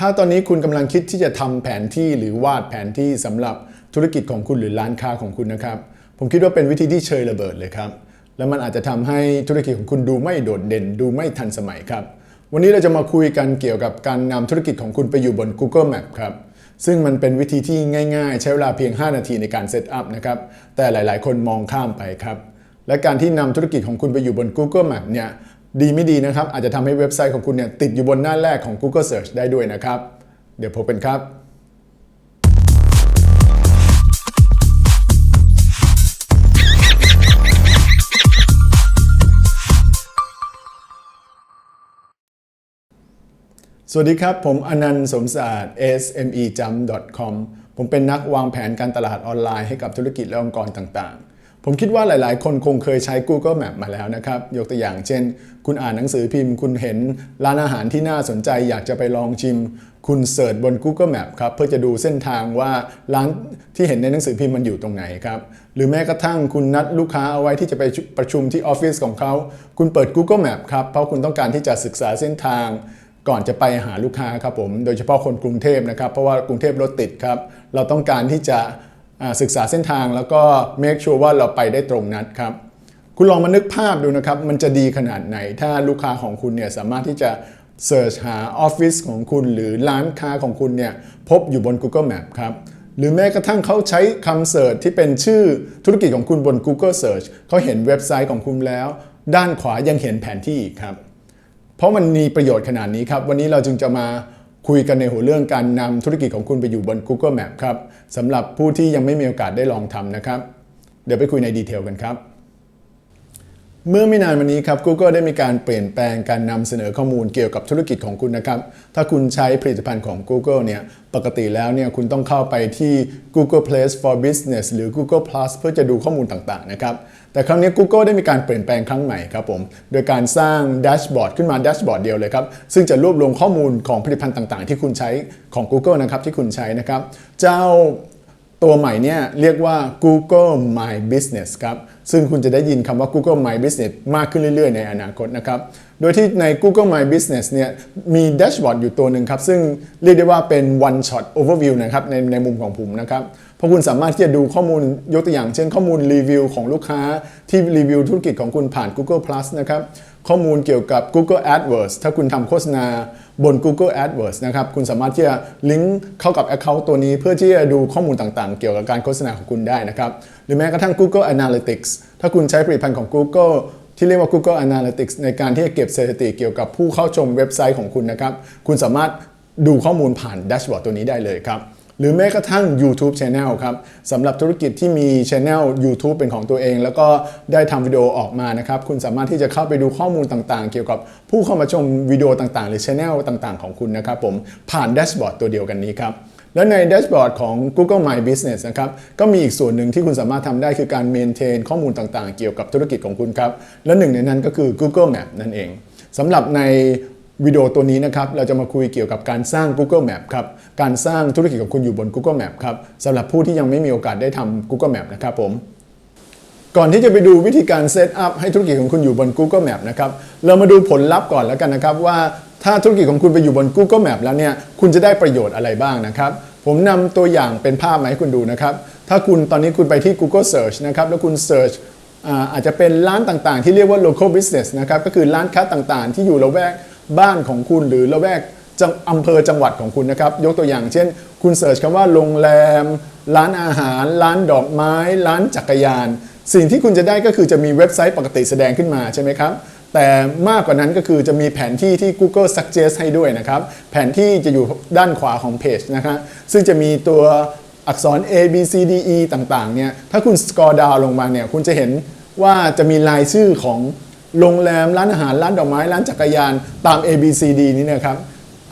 ถ้าตอนนี้คุณกำลังคิดที่จะทำแผนที่หรือวาดแผนที่สำหรับธุรกิจของคุณหรือร้านค้าของคุณนะครับ ผมคิดว่าเป็นวิธีที่เชยระเบิดเลยครับ แล้วมันอาจจะทำให้ธุรกิจของคุณดูไม่โดดเด่น ดูไม่ทันสมัยครับ วันนี้เราจะมาคุยกันเกี่ยวกับการนำธุรกิจของคุณไปอยู่บน Google Map ครับซึ่งมันเป็นวิธีที่ง่าย ๆ ใช้เวลาเพียง 5 นาทีในการเซตอัพนะครับแต่หลายๆ คนมองข้ามไปครับและการที่นำธุรกิจของคุณไปอยู่บน Google Map เนี่ย ดีไม่ดีนะครับ อาจจะทำให้เว็บไซต์ของคุณเนี่ยติดอยู่บนหน้าแรกของ Google Search ได้ด้วยนะครับ เดี๋ยวพบกันครับสวัสดีครับ ผมอนันต์สมศาสตร์ smejump.com ผมเป็นนักวางแผนการตลาดออนไลน์ให้กับธุรกิจและองค์กรต่างๆ ผมคิดว่าหลาย ๆ คนคงเคยใช้ Google Map มาแล้วนะครับ ยกตัวอย่างเช่น คุณอ่านหนังสือพิมพ์ คุณเห็นร้านอาหารที่น่าสนใจ อยากจะไปลองชิม คุณเสิร์ชบน Google Map ครับ เพื่อจะดูเส้นทางว่าร้านที่เห็นในหนังสือพิมพ์มันอยู่ตรงไหนครับ หรือแม้กระทั่งคุณนัดลูกค้าเอาไว้ที่จะไปประชุมที่ออฟฟิศของเขา คุณเปิด Google Map ครับ เพราะคุณต้องการที่จะศึกษาเส้นทาง ก่อนจะไปหาลูกค้าครับผม โดยเฉพาะคนกรุงเทพนะครับ เพราะว่ากรุงเทพรถติดครับ เราต้องการที่จะ ศึกษาเส้นทางแล้วก็ make sure ว่าเราไปได้ตรงนัดครับ คุณลองมานึกภาพดูนะครับ มันจะดีขนาดไหน ถ้าลูกค้าของคุณเนี่ยสามารถที่จะ search หาออฟฟิศของคุณหรือร้านค้าของคุณเนี่ยพบอยู่บน Google Map ครับหรือแม้กระทั่งเขาใช้คำเสิร์ชที่เป็นชื่อธุรกิจของคุณบน Google Search เขาเห็นเว็บไซต์ของคุณแล้ว ด้านขวายังเห็นแผนที่อีกครับ เพราะมันมีประโยชน์ขนาดนี้ครับ วันนี้เราจึงจะมา คุยกันในหัวเรื่องการนำธุรกิจของคุณไปอยู่บน Google Map ครับสำหรับผู้ที่ยังไม่มีโอกาสได้ลองทำนะครับ เดี๋ยวไปคุยในดีเทลกันครับ เมื่อไม่นานมานี้ครับ Google ได้มีการเปลี่ยนแปลงการนำเสนอข้อมูลเกี่ยวกับธุรกิจของคุณนะครับ ถ้าคุณใช้ผลิตภัณฑ์ของ Google เนี่ย ปกติแล้วเนี่ยคุณต้องเข้าไปที่ Google Place for Business หรือ Google Plus เพื่อจะดูข้อมูลต่างๆนะครับ แต่ครั้งนี้ Google ได้มีการเปลี่ยนแปลงครั้งใหม่ครับผม โดยการสร้างแดชบอร์ดขึ้นมาแดชบอร์ดเดียวเลยครับ ซึ่งจะรวบรวมข้อมูลของผลิตภัณฑ์ต่างๆ ที่คุณใช้ของ Google นะครับที่คุณใช้นะครับ เจ้า ตัวใหม่เนี่ยเรียกว่า Google My Business ครับ ซึ่งคุณจะได้ยินคำว่า Google My Business มากขึ้นเรื่อยๆ ในอนาคตนะครับ โดยที่ใน Google My Business เนี่ยมีแดชบอร์ดอยู่ตัวหนึ่งครับ ซึ่งเรียกได้ว่าเป็น one shot overview นะครับในในมุมของผมนะครับเพราะคุณสามารถที่จะดูข้อมูลยกตัวอย่าง เช่นข้อมูลรีวิวของลูกค้าที่รีวิวธุรกิจของคุณผ่าน Google Plus นะครับข้อมูลเกี่ยวกับ Google AdWords ถ้าคุณทำโฆษณาบน Google AdWords นะครับคุณสามารถที่จะลิงก์เข้ากับ Account ตัวนี้ เพื่อที่จะดูข้อมูลต่างๆ เกี่ยวกับการโฆษณาของคุณได้นะครับหรือแม้กระทั่ง Google Analytics ถ้าคุณใช้ผลิตภัณฑ์ของ Google ที่เรียกว่า Google Analytics ในการที่จะเก็บสถิติเกี่ยวกับผู้เข้าชมเว็บไซต์ของคุณนะครับ คุณสามารถดูข้อมูลผ่านแดชบอร์ดตัวนี้ได้เลยครับหรือแม้กระทั่ง YouTube Channel ครับสำหรับธุรกิจที่มี Channel YouTube เป็นของตัวเอง แล้วก็ได้ทำวิดีโอออกมานะครับคุณสามารถที่จะเข้าไปดูข้อมูลต่างๆ เกี่ยวกับผู้เข้ามาชมวิดีโอต่างๆ หรือ Channel ต่างๆ ของคุณนะครับผมผ่านแดชบอร์ดตัวเดียวกันนี้ครับ และในแดชบอร์ดของ Google My Business นะครับก็มีอีกส่วนหนึ่งที่คุณสามารถทำได้คือการ maintain ข้อมูลต่างๆ เกี่ยวกับธุรกิจของคุณครับ และหนึ่งในนั้นก็คือ Google Map นั่นเองสำหรับในวิดีโอตัวนี้นะครับเราจะมาคุยเกี่ยวกับการสร้าง Google Map ครับการสร้างธุรกิจของคุณอยู่บน Google Map ครับสำหรับผู้ที่ยังไม่มีโอกาสได้ทำ Google Map นะครับผมก่อนที่จะไปดูวิธีการเซตอัพให้ธุรกิจของคุณอยู่บน Google Map นะครับ เรามาดูผลลัพธ์ก่อนแล้วกันนะครับว่า ถ้าธุรกิจของคุณไปอยู่บน Google Map แล้วเนี่ยคุณจะได้ประโยชน์อะไรบ้างนะครับ ผมนำตัวอย่างเป็นภาพมาให้คุณดูนะครับ ถ้าคุณตอนนี้คุณไปที่ Google Search นะครับ แล้วคุณ Search อาจจะเป็นร้านต่างๆ ที่เรียกว่า local business นะครับ ก็คือร้านค้าต่างๆ ที่อยู่ละแวกบ้านของคุณหรือละแวกอำเภอจังหวัดของคุณนะครับ ยกตัวอย่างเช่น คุณเสิร์ชคำว่าโรงแรม ร้านอาหาร ร้านดอกไม้ ร้านจักรยาน สิ่งที่คุณจะได้ก็คือจะมีเว็บไซต์ปกติแสดงขึ้นมาใช่ไหมครับ แต่มากกว่านั้นก็คือจะมีแผนที่ที่ Google Suggest ให้ด้วยนะครับ แผนที่จะอยู่ด้านขวาของเพจนะครับซึ่งจะมีตัวอักษร A B C D E ต่างๆเนี่ยถ้าคุณสกอร์ดาวลงมาเนี่ยคุณจะเห็นว่าจะมีรายชื่อของโรงแรม ร้านอาหาร ร้านดอกไม้ ร้านจักรยานตาม A B C D นี้นะครับ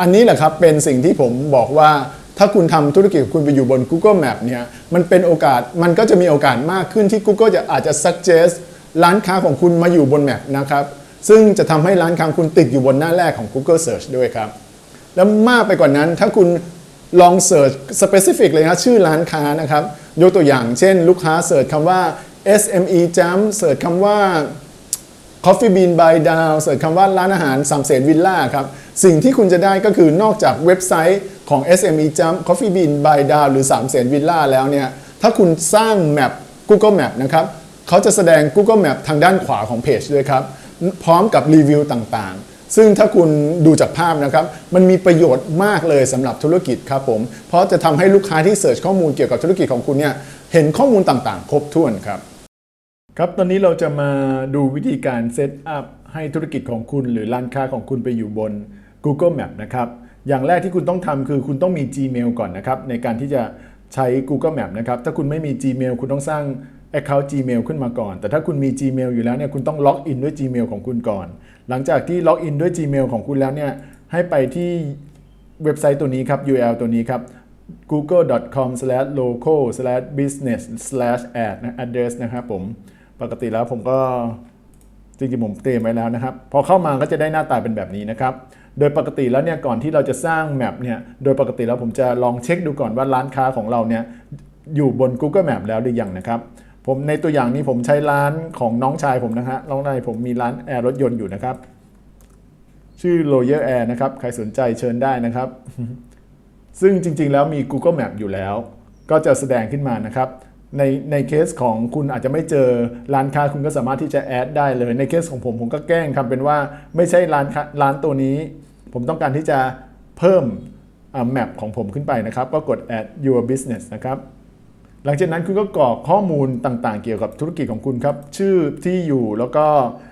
อันนี้แหละครับเป็นสิ่งที่ผมบอกว่าถ้าคุณทำธุรกิจคุณไปอยู่บน Google Map เนี่ยมันเป็นโอกาสมันก็จะมีโอกาสมากขึ้นที่ Google จะอาจจะ suggest ร้านค้าของคุณมาอยู่บนแมปนะครับ ซึ่งจะทำให้ร้านค้าคุณติดอยู่บนหน้าแรกของ Google Search ด้วยครับ แล้วมากไปกว่านั้นถ้าคุณลองเสิร์ช specific เลยนะชื่อร้านค้านะครับ ยกตัวอย่างเช่น ลูกค้าเสิร์ชคำว่า SME Jam เสิร์ชคำว่า Coffee Bean by Down เสิร์ชคำว่าร้านอาหารสามเสนวิลล่าครับ สิ่งที่คุณจะได้ก็คือนอกจากเว็บไซต์ของ SME Jump Coffee Bean by down หรือ3เสนวิลล่าแล้วเนี่ย ถ้าคุณสร้างแมป Google Map นะครับ เขาจะแสดง Google Map ทางด้านขวาของเพจด้วยครับ พร้อมกับรีวิวต่างๆ ซึ่งถ้าคุณดูจากภาพนะครับ มันมีประโยชน์มากเลยสำหรับธุรกิจครับผม เพราะจะทำให้ลูกค้าที่เสิร์ชข้อมูลเกี่ยวกับธุรกิจของคุณเนี่ยเห็นข้อมูลต่างๆ ครบถ้วนครับ ครับตอนนี้เราจะมาดูวิธีการเซตอัพให้ธุรกิจของคุณหรือร้านค้าของคุณไปอยู่บน Google Map นะครับอย่างแรกที่คุณต้องทำคือคุณต้องมี Gmail ก่อนนะครับในการที่จะใช้ Google Map นะครับถ้าคุณไม่มี Gmail คุณต้องสร้าง Account Gmail ขึ้นมาก่อน แต่ถ้าคุณมี Gmail อยู่แล้วเนี่ยคุณต้องล็อกอินด้วย Gmail ของคุณก่อน หลังจากที่ล็อกอินด้วย Gmail ของคุณแล้วเนี่ยให้ไปที่เว็บไซต์ตัวนี้ครับ URL ตัวนี้ครับ google.com/local/business/ad address นะครับผมปกติแล้วผมก็จริงๆผมเตรียมไว้แล้วนะครับ พอเข้ามาก็จะได้หน้าตาเป็นแบบนี้นะครับ โดยปกติแล้วเนี่ยก่อนที่เราจะสร้างแมปเนี่ยโดยปกติแล้วผมจะลองเช็คดูก่อนว่าร้านค้าของเราเนี่ยอยู่บน Google Map แล้วหรือยังนะครับ ผมในตัวอย่างนี้ผมใช้ร้านของน้องชายผมนะฮะน้องชายผมมีร้านแอร์รถยนต์อยู่นะครับ ชื่อ Royer Air นะครับ ใครสนใจเชิญได้นะครับ ซึ่งจริง ๆ แล้วมี Google Map อยู่แล้ว ก็จะแสดงขึ้นมานะครับในในเคสของคุณอาจจะไม่เจอร้านค้าคุณก็สามารถที่จะแอดได้เลย ในเคสของผมผมก็แกล้งทำเป็นว่าไม่ใช่ร้านค้าร้านตัวนี้ ผมต้องการที่จะเพิ่มแมปของผมขึ้นไปนะครับ ก็กด add your business นะครับ หลังจากนั้นคุณก็กรอกข้อมูลต่างๆ เกี่ยวกับธุรกิจของคุณครับ ชื่อที่อยู่แล้วก็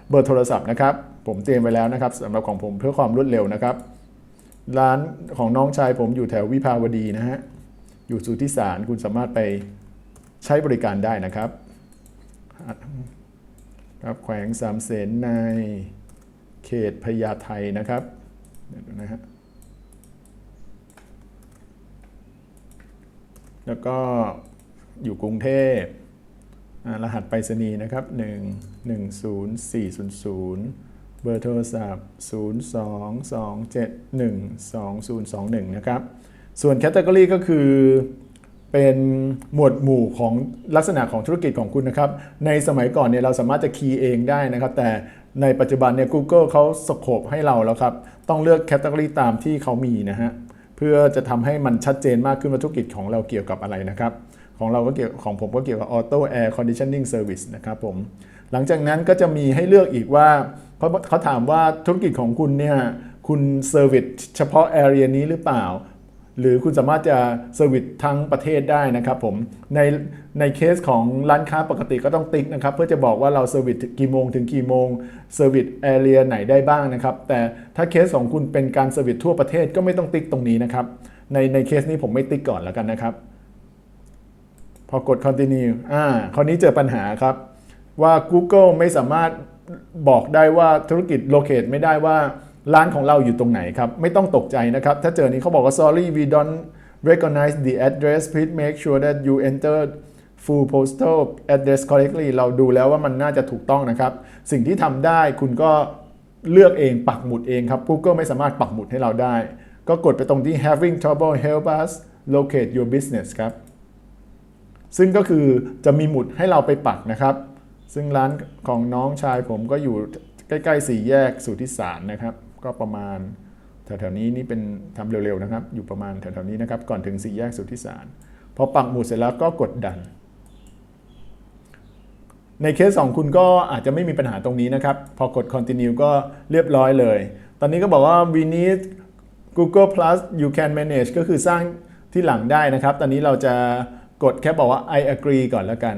เบอร์โทรศัพท์นะครับ ผมเตรียมไว้แล้วนะครับสำหรับของผมเพื่อความรวดเร็วนะครับ ร้านของน้องชายผมอยู่แถววิภาวดีนะฮะ อยู่สุทธิสารคุณสามารถไปใช้บริการได้นะครับครับแขวงสามเสนในเขตพญาไทนะครับเดี๋ยวนะฮะแล้วก็ อยู่กรุงเทพรหัสไปรษณีย์นะครับ 1 1 0 4 0 0 เบอร์โทรศัพท์ 0 2 2 7 1 2 0 2 1 นะครับ ส่วนแคตตา o r y ก็คือเป็นหมวดหมู่ของลักษณะของธุรกิจของคุณนะครับ ในสมัยก่อนเนี่ยเราสามารถจะคีย์เองได้นะครับ แต่ในปัจจุบันเนี่ย Google เขาสโคปให้เราแล้วครับ ต้องเลือกแคตตา o r y ตามที่เขามีนะฮะ เพื่อจะทำให้มันชัดเจนมากขึ้นว่าธุรกิจของเราเกี่ยวกับอะไรนะครับ ของเราก็เกี่ยวของผมก็เกี่ยวกับ Auto Air Conditioning Service นะครับผม หลังจากนั้นก็จะมีให้เลือกอีกว่าเขาเขาถามว่าธุรกิจของคุณเนี่ยคุณเซอร์วิสเฉพาะ area นี้หรือเปล่า หรือคุณสามารถจะเซอร์วิสทั้งประเทศได้นะครับผม ในในเคสของร้านค้าปกติก็ต้องติ๊กนะครับ เพื่อจะบอกว่าเราเซอร์วิสกี่โมงถึงกี่โมงเซอร์วิสแอเรียไหนได้บ้างนะครับ แต่ถ้าเคสของคุณเป็นการเซอร์วิสทั่วประเทศก็ไม่ต้องติ๊กตรงนี้นะครับ ในในเคสนี้ผมไม่ติ๊กก่อนแล้วกันนะครับ พอกด continue อ่าคราวนี้เจอปัญหาครับ ว่า Google ไม่สามารถบอกได้ว่าธุรกิจ locate ไม่ได้ว่าร้านของเราอยู่ตรงไหนครับ ไม่ต้องตกใจนะครับ ถ้าเจอนี้เขาบอกว่า sorry we don't recognize the address please make sure that you enter full postal address correctly เราดูแล้วว่ามันน่าจะถูกต้องนะครับ สิ่งที่ทำได้คุณก็เลือกเองปักหมุดเองครับ Google ไม่สามารถปักหมุดให้เราได้ ก็กดไปตรงที่ having trouble help us locate your business ครับ ซึ่งก็คือจะมีหมุดให้เราไปปักนะครับ ซึ่งร้านของน้องชายผมก็อยู่ใกล้ๆสี่แยกสุทธิสารนะครับ ก็ประมาณแถวๆนี้นี่เป็นทำเร็วๆนะครับ อยู่ประมาณแถวๆนี้นะครับ ก่อนถึงสี่แยกสุทธิสารพอปักหมุดเสร็จแล้วก็กดดัน ในเคสของคุณก็อาจจะไม่มีปัญหาตรงนี้นะครับ พอกด continue ก็เรียบร้อยเลย ตอนนี้ก็บอกว่า we need Google Plus you can manage ก็คือสร้างที่หลังได้นะครับ ตอนนี้เราจะ กดแค่บอกว่า I agree ก่อนแล้วกัน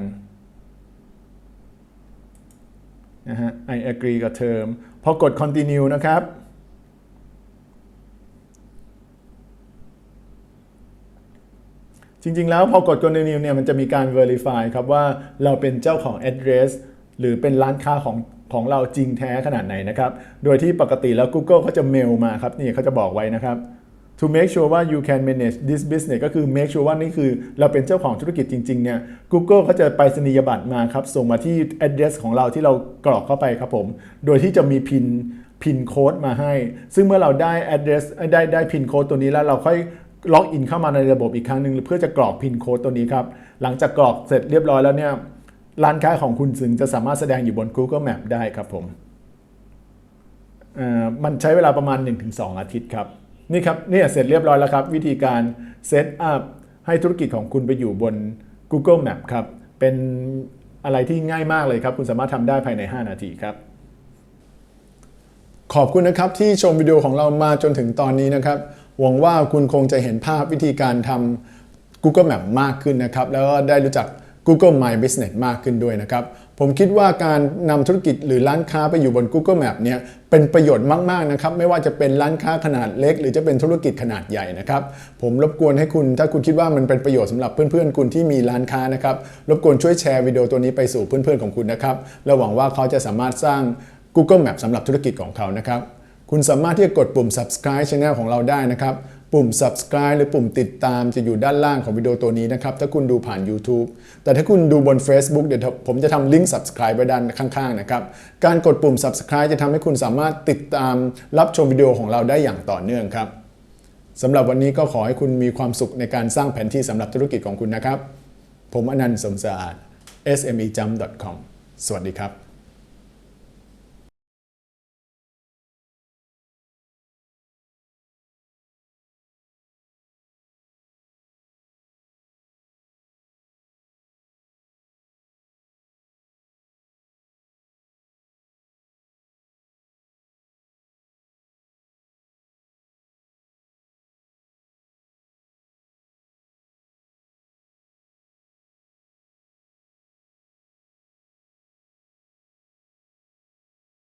นะฮะ I agree กับ term พอกด continue นะครับ จริง ๆ แล้วพอกด continue เนี่ยมันจะมีการ verify ครับว่าเราเป็นเจ้าของ address หรือเป็นร้านค้าของของเราจริงแท้ขนาดไหนนะครับ โดยที่ปกติแล้ว Google เขาจะเมลมาครับ นี่เขาจะบอกไว้นะครับ to make sure ว่า you can manage this business ก็คือ make sure ว่านี่คือเราเป็นเจ้าของธุรกิจจริง ๆ เนี่ย Google เขาจะไปสนียบัตรมาครับ ส่งมาที่ address ของเราที่เรากรอกเข้าไปครับผม โดยที่จะมีพินพินโค้ดมาให้ ซึ่งเมื่อเราได้ address ได้ได้พินโค้ดตัวนี้แล้วเราค่อยล็อกอินเข้ามาในระบบอีกครั้งหนึ่งเพื่อจะกรอกพินโค้ดตัวนี้ครับ หลังจากกรอกเสร็จเรียบร้อยแล้วเนี่ย ร้านค้าของคุณถึงจะสามารถแสดงอยู่บน Google Map ได้ครับผม มันใช้เวลาประมาณ 1-2 อาทิตย์ครับ นี่ครับเนี่ยเสร็จเรียบร้อยแล้วครับ วิธีการเซตอัพให้ธุรกิจของคุณไปอยู่บน Google Map ครับ เป็นอะไรที่ง่ายมากเลยครับ คุณสามารถทำได้ภายใน 5 นาทีครับ ขอบคุณนะครับที่ชมวิดีโอของเรามาจนถึงตอนนี้นะครับ หวังว่าคุณคงจะเห็นภาพวิธีการทำ Google Map มากขึ้นนะครับ แล้วก็ได้รู้จัก Google My Business มากขึ้นด้วยนะครับ ผมคิดว่าการนำธุรกิจหรือร้านค้าไปอยู่บน Google Map เนี่ยเป็นประโยชน์มากๆนะครับไม่ว่าจะเป็นร้านค้าขนาดเล็ก หรือจะเป็นธุรกิจขนาดใหญ่นะครับผมรบกวนให้คุณถ้าคุณคิดว่ามันเป็นประโยชน์สำหรับเพื่อนๆ คุณที่มีร้านค้านะครับรบกวนช่วยแชร์วิดีโอตัวนี้ไปสู่เพื่อนๆของคุณนะครับเราหวังว่าเขาจะสามารถสร้าง Google Map สำหรับธุรกิจของเขานะครับคุณสามารถที่จะกดปุ่ม subscribe channel ของเราได้นะครับ ปุ่ม subscribe หรือปุ่มติดตามจะอยู่ด้านล่างของวิดีโอตัวนี้นะครับ ถ้าคุณดูผ่าน YouTube แต่ถ้าคุณดูบน Facebook เดี๋ยวผมจะทำลิงก์ subscribe ไว้ด้านข้างๆนะครับ การกดปุ่ม subscribe จะทำให้คุณสามารถติดตามรับชมวิดีโอของเราได้อย่างต่อเนื่องครับสำหรับวันนี้ก็ขอให้คุณมีความสุขในการสร้างแผนที่สำหรับธุรกิจของคุณนะครับ ผมอนันต์สมสะอาด smejump.com สวัสดีครับ